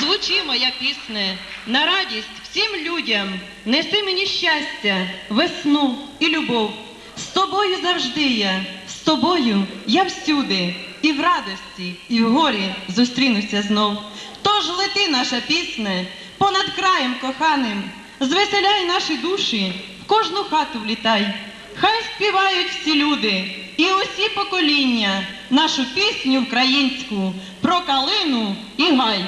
Звучи моя пісне на радість всім людям, неси мені щастя, весну і любов. З тобою завжди я, з тобою я всюди, і в радості, і в горі зустрінуся знов. Тож лети наша пісне понад краєм коханим, звеселяй наші душі, в кожну хату влітай. Хай співають всі люди і усі покоління нашу пісню українську про калину і гай.